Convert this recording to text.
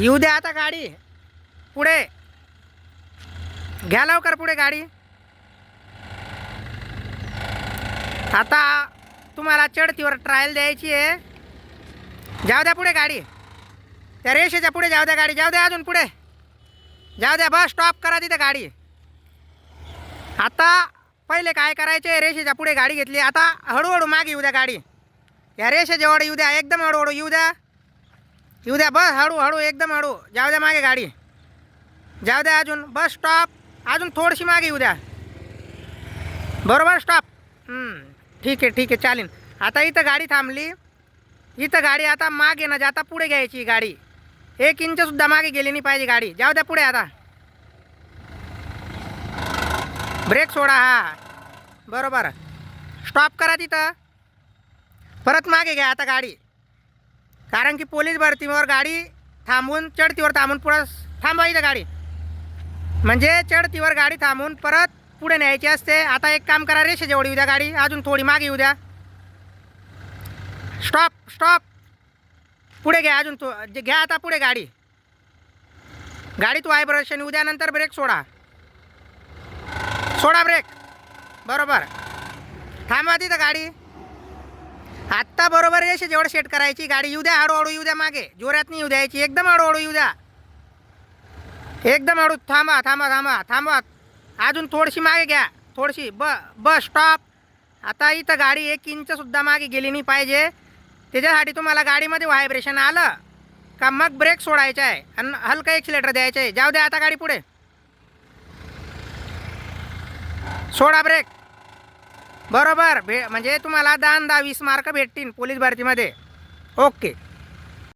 येऊ द्या आता गाडी. पुढे. घ्या लवकर पुढे गाडी. आता तुम्हाला चढतीवर ट्रायल द्यायची आहे. जाऊ द्या पुढे गाडी. त्या रेषेच्या पुढे जाऊ द्या गाडी. जाऊ द्या अजून पुढे. जाऊ द्या बस स्टॉप करा तिथे गाडी. आता पहिले काय करायचे? रेषेच्या पुढे गाडी घेतली. आता हळूहळू मागे येऊ द्या गाडी. या रेषेच्या वर येऊ द्या. एकदम हळूहळू येऊ द्या. येऊ द्या बस हळूहळू एकदम हळू जाऊ द्या मागे गाडी। जाऊ द्या अजून बस स्टॉप अजून थोडीशी मागे येऊ द्या बरोबर स्टॉप ठीक आहे ठीक आहे चालेल। आता इथं गाडी थांबली। इथं गाडी आता मागे ना जाता पुढे घ्यायची गाडी। एक इंचसुद्धा मागे गेली नाही पाहिजे गाडी। जाऊ द्या पुढे आता। ब्रेक सोडा हा। बरोबर. स्टॉप करा तिथं. परत मागे घ्या आता गाडी. कारण की पोलीस भरतीवर गाडी थांबून चढतीवर थांबून पुढं थांबवा गाडी. म्हणजे चढतीवर गाडी थांबून परत पुढे न्यायची असते. आता एक काम करा रेषे जेवढी येऊ द्या गाडी अजून थोडी मागे येऊ द्या. स्टॉप स्टॉप पुढे घ्या अजून तो जे घ्या आता पुढे गाडी. गाडी व्हायब्रेशन येऊ द्या नंतर ब्रेक सोडा. सोडा ब्रेक. बरोबर. थांबवा तिथं गाडी. आत्ता बरोबर रेषे जेवढं सेट करायची गाडी येऊ द्या हळूहळू येऊ द्या मागे. जोरात नाही येऊ द्यायची एकदम हळूहळू येऊ द्या. एकदम हळू थांबा थांबा थांबा थांबा. अजून थोडीशी मागे घ्या. थोडीशी ब बस स्टॉप आता इथं गाडी एक इंचसुद्धा मागे गेली नाही पाहिजे. त्याच्यासाठी तुम्हाला गाडीमध्ये व्हायब्रेशन आलं का मग ब्रेक सोडायचा आहे. आणि हलका एक्सिलेटर द्यायचं आहे. जाऊ द्या आता गाडी पुढे. सोडा ब्रेक बरोबर. भे म्हणजे तुम्हाला दहा दहा वीस मार्क भेटतील पोलीस भरतीमध्ये. ओके.